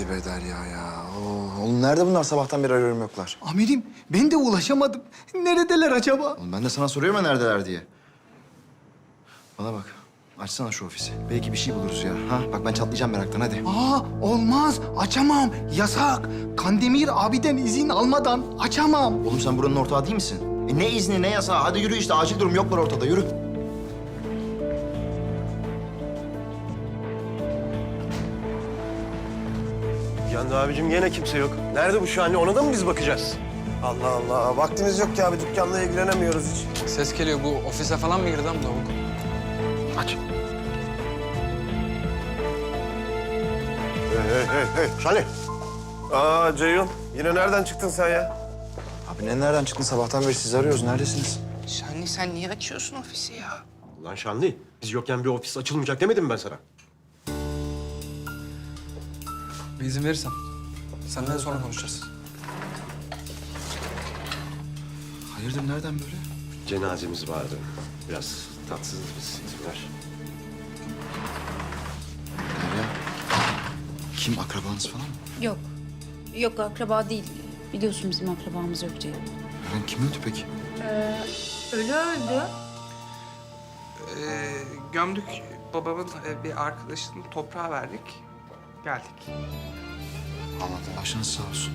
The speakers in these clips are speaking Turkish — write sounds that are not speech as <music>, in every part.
Hadi be Derya ya. Oo, oğlum nerede bunlar sabahtan beri arıyorum yoklar. Amirim ben de ulaşamadım. Neredeler acaba? Oğlum ben de sana soruyorum ya neredeler diye. Bana bak. Açsana şu ofisi. Belki bir şey buluruz ya. Ha? Bak ben çatlayacağım meraktan hadi. Aa olmaz açamam yasak. Kandemir abiden izin almadan açamam. Oğlum sen buranın ortağı değil misin? E ne izni ne yasağı? Hadi yürü işte acil durum yoklar ortada yürü. Can abicim yine kimse yok. Nerede bu şu anne? Ona da mı biz bakacağız? Allah Allah. Vaktimiz yok ki abi. Dükkanla ilgilenemiyoruz hiç. Ses geliyor. Bu ofise falan mı girdi lan bu lavuk? Aç. Hey hey hey. Şale. Aa Ceyhun. Yine nereden çıktın sen ya? Abi ne nereden çıktın sabahtan beri sizi arıyoruz. Neredesiniz? Şenli sen niye açıyorsun ofisi ya? Lan Şanlı. Biz yokken bir ofis açılmayacak demedim mi ben sana? Bir izin verirsen. Seninle sonra konuşacağız. Hayırdır nereden böyle? Cenazemiz vardı. Biraz tatsızız biz isimler. Derya. Kim akrabanız falan mı? Yok. Yok akraba değil. Biliyorsun bizim akrabamız yok Ceyhun. Eren kim öldü peki? Ölü öldü. Ee, gömdük babamın e, bir arkadaşını toprağa verdik. Geldik. Anladım. Başınız sağ olsun.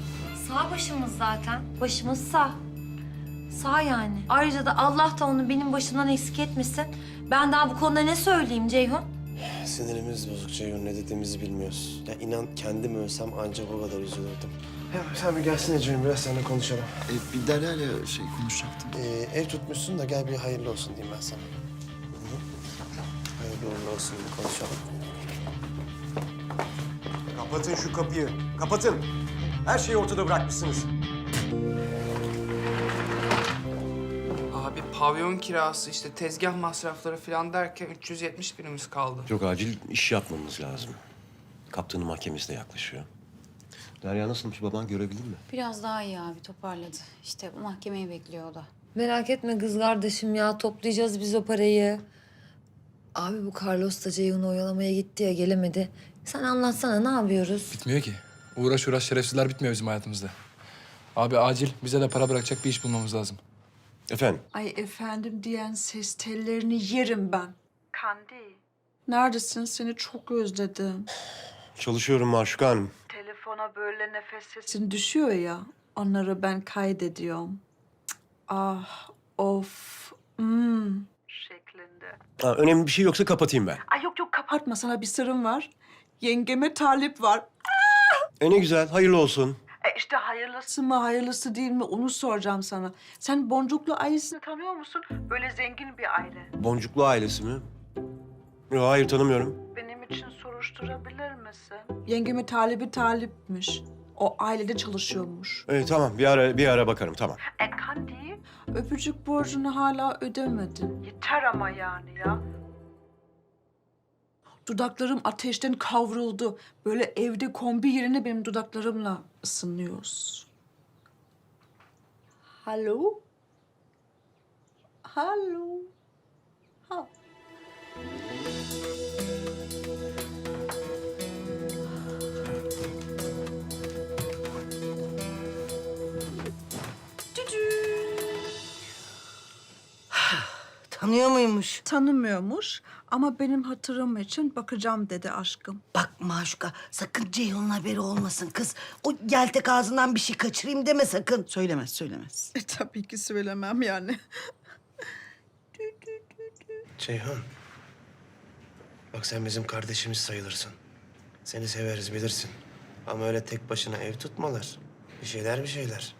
Sağ başımız zaten. Başımız sağ. Sağ yani. Ayrıca da Allah da onu benim başımdan eksik etmesin. Ben daha bu konuda ne söyleyeyim Ceyhun? Sinirimiz bozuk Ceyhun. Ne dediğimizi bilmiyoruz. Ya inan kendim ölsem ancak o kadar üzülürdüm. Ya sen bir gelsene Ceyhun. Biraz seninle konuşalım. E, bir Derya ile şey konuşacaktım. Ee, ev tutmuşsun da gel bir hayırlı olsun diyeyim ben sana. Hı hı. Hayırlı uğurlu olsun bir konuşalım. Kapatın şu kapıyı. Kapatın. Her şeyi ortada bırakmışsınız. Abi pavyon kirası işte tezgah masrafları falan derken 370 binimiz kaldı. Çok acil iş yapmamız lazım. Kaptanın mahkemesi de yaklaşıyor. Derya nasılmış baban görebildin mi? Biraz daha iyi abi toparladı. İşte mahkemeyi bekliyor o da. Merak etme kız kardeşim ya. Toplayacağız biz o parayı. Abi bu Carlos da Ceyhun'u oyalamaya gitti ya gelemedi. Sen anlatsana ne yapıyoruz? Bitmiyor ki. Uğraş uğraş şerefsizler bitmiyor bizim hayatımızda. Abi acil bize de para bırakacak bir iş bulmamız lazım. Efendim? Ay efendim diyen ses tellerini yerim ben. Kandi. Neredesin? Seni çok özledim. Çalışıyorum Maşuka Hanım. Telefona böyle nefes sesin düşüyor ya. Onları ben kaydediyorum. Cık, Ah, of, hmm şeklinde. Ha, önemli bir şey yoksa kapatayım ben. Ay yok yok kapatma sana bir sırrım var. Yengeme talip var. E ne güzel, hayırlı olsun. E işte hayırlısı mı hayırlısı değil mi onu soracağım sana. Sen Boncuklu ailesini tanıyor musun? Böyle zengin bir aile. Boncuklu ailesi mi? Yok, hayır tanımıyorum. Benim için soruşturabilir misin? Yengeme talibi talipmiş. O ailede çalışıyormuş. E, tamam, bir ara bir ara bakarım, tamam. E Kandi, öpücük borcunu hala ödemedin. Yeter ama yani ya. Dudaklarım ateşten kavruldu. Böyle evde kombi yerine benim dudaklarımla ısınıyoruz. Alo? Alo? Ha. <sighs> Tanıyor muymuş? Tanımıyormuş ama benim hatırım için bakacağım dedi aşkım. Bak Maşuka sakın Ceyhun'un haberi olmasın kız. O geltek ağzından bir şey kaçırayım deme sakın. Söylemez söylemez. E, tabii ki söylemem yani. Ceyhun. Bak sen bizim kardeşimiz sayılırsın. Seni severiz bilirsin. Ama öyle tek başına ev tutmalar. Bir şeyler bir şeyler.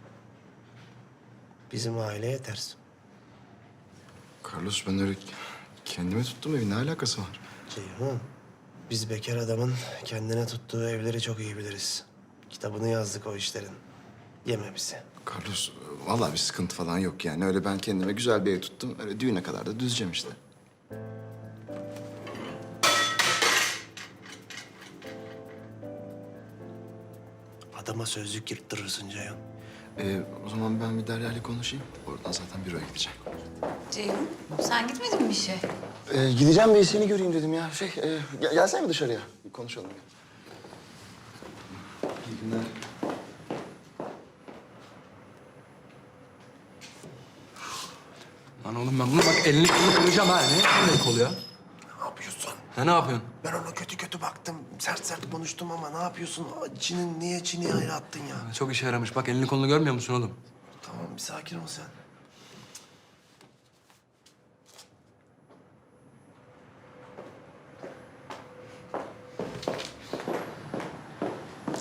Bizim aile yetersin. Carlos ben öyle kendime tuttum evi ne alakası var? Ceyhun, biz bekar adamın kendine tuttuğu evleri çok iyi biliriz. Kitabını yazdık o işlerin. Yeme bizi. Carlos vallahi bir sıkıntı falan yok yani. Öyle ben kendime güzel bir ev tuttum. Öyle düğüne kadar da düzeceğim işte. Adama sözlük yırttırırsın Ceyhun. Ee, o zaman ben bir Derya ile konuşayım. Oradan zaten büroya gideceğim. Ceyhun sen gitmedin mi işe? Ee, gideceğim bir seni göreyim dedim ya. Şey, e, gel- gelsene mi dışarıya? Bir konuşalım. Ya. İyi günler. Lan oğlum ben bunu bak elini kolunu kıracağım ha. Ne kolu ya? Ne yapıyorsun? Ne ne yapıyorsun? Ben ona kötü kötü baktım. Sert sert konuştum ama ne yapıyorsun? Çin'in niye Çin'i ayrı attın ya? Çok işe yaramış. Bak elini kolunu görmüyor musun oğlum? Tamam bir sakin ol sen.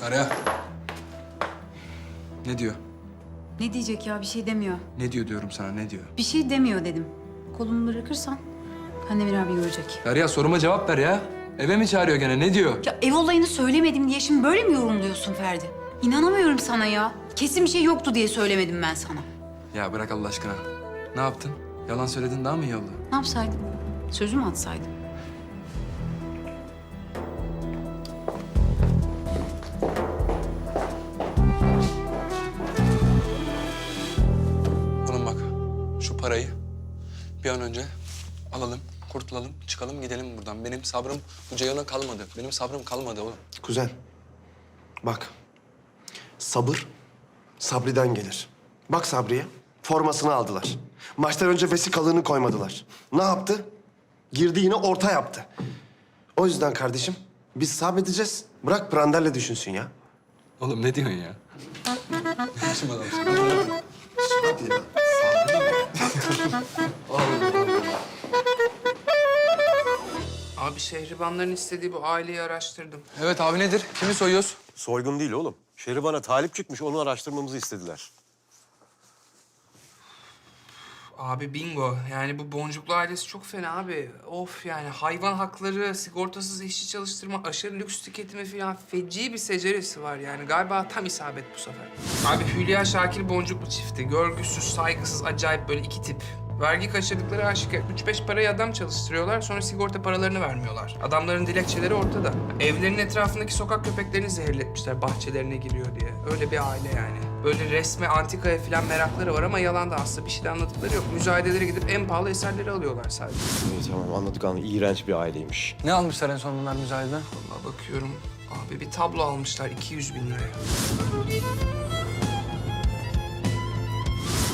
Arya. Ne diyor? Ne diyecek ya bir şey demiyor. Ne diyor diyorum sana ne diyor? Bir şey demiyor dedim. Kolumu bırakırsan Kandemir abi görecek. Derya soruma cevap ver ya. Eve mi çağırıyor gene ne diyor? Ya ev olayını söylemedim diye şimdi böyle mi yorumluyorsun Ferdi? İnanamıyorum sana ya. Kesin bir şey yoktu diye söylemedim ben sana. Ya bırak Allah aşkına. Ne yaptın? Yalan söyledin daha mı iyi oldu? Ne yapsaydım? Sözü mü atsaydım? Parayı bir an önce alalım, kurtulalım, çıkalım gidelim buradan. Benim sabrım bu Ceyhun'a kalmadı. Benim sabrım kalmadı oğlum. Kuzen, bak. Sabır, Sabri'den gelir. Bak Sabri'ye, formasını aldılar. Maçtan önce vesikalığını koymadılar. Ne yaptı? Girdi yine orta yaptı. O yüzden kardeşim, biz sabredeceğiz. Bırak Prandel'le düşünsün ya. Oğlum ne diyorsun ya? Adamsın? Hadi ya. Abi şehribanların istediği bu aileyi araştırdım. Evet abi nedir? Kimi soyuyoruz? Soygun değil oğlum. Şehriban'a talip çıkmış, onu araştırmamızı istediler. Abi bingo. Yani bu boncuklu ailesi çok fena abi. Of yani hayvan hakları, sigortasız işçi çalıştırma, aşırı lüks tüketimi falan feci bir seceresi var yani. Galiba tam isabet bu sefer. Abi Hülya Şakir boncuklu çifti. Görgüsüz, saygısız, acayip böyle iki tip. Vergi kaçırdıkları aşikar. Üç beş parayı adam çalıştırıyorlar sonra sigorta paralarını vermiyorlar. Adamların dilekçeleri ortada. Evlerinin etrafındaki sokak köpeklerini zehirletmişler bahçelerine giriyor diye. Öyle bir aile yani. Böyle resme, antikaya falan merakları var ama yalan da aslında bir şey de anladıkları yok. Müzayedelere gidip en pahalı eserleri alıyorlar sadece. İyi tamam anladık anladık. İğrenç bir aileymiş. Ne almışlar en son bunlar müzayede? Vallahi bakıyorum. Abi bir tablo almışlar 200 bin liraya.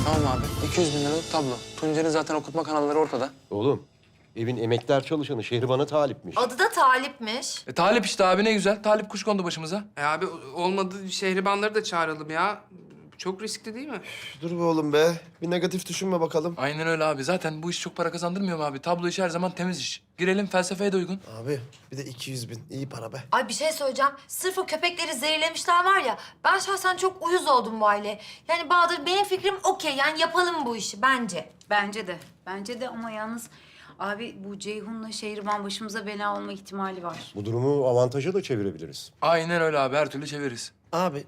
Tamam abi. 200 bin liralık tablo. Tuncer'in zaten okutma kanalları ortada. Oğlum, evin emekler çalışanı Şehriban'a talipmiş. Adı da Talip'miş. E, talip işte abi ne güzel. Talip kuş kondu başımıza. E abi olmadı şehribanları da çağıralım ya. Çok riskli değil mi? Dur be oğlum be. Bir negatif düşünme bakalım. Aynen öyle abi. Zaten bu iş çok para kazandırmıyor mu abi? Tablo işi her zaman temiz iş. Girelim felsefeye de uygun. Abi bir de 200 bin. iyi para be. Ay bir şey söyleyeceğim. Sırf o köpekleri zehirlemişler var ya. Ben şahsen çok uyuz oldum bu aileye. Yani Bahadır benim fikrim okey. Yani yapalım bu işi bence. Bence de. Bence de ama yalnız abi bu Ceyhun'la Şehriban başımıza bela olma ihtimali var. Bu durumu avantaja da çevirebiliriz. Aynen öyle abi. Her türlü çeviririz. Abi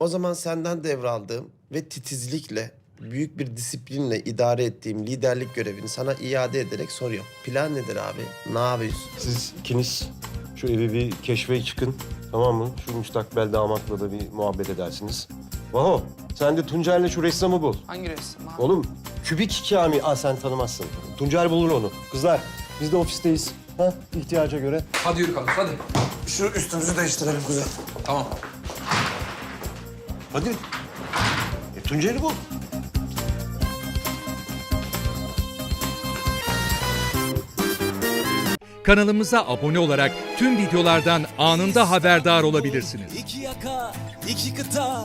o zaman senden devraldığım ve titizlikle, büyük bir disiplinle idare ettiğim liderlik görevini sana iade ederek soruyorum. Plan nedir abi? Ne yapıyorsun? Siz ikiniz şu evi bir keşfe çıkın. Tamam mı? Şu müstakbel damatla da bir muhabbet edersiniz. Vaho, sen de Tuncer'le şu ressamı bul. Hangi resim abi? Oğlum, kübik Kami. Aa sen tanımazsın. Tuncer bulur onu. Kızlar, biz de ofisteyiz. Ha, ihtiyaca göre. Hadi yürü kalk hadi. Şu üstümüzü değiştirelim kuzen. Tamam. Hadi. E, Tuncer'i bul. Kanalımıza abone olarak tüm videolardan anında haberdar olabilirsiniz. İki yaka, iki kıta,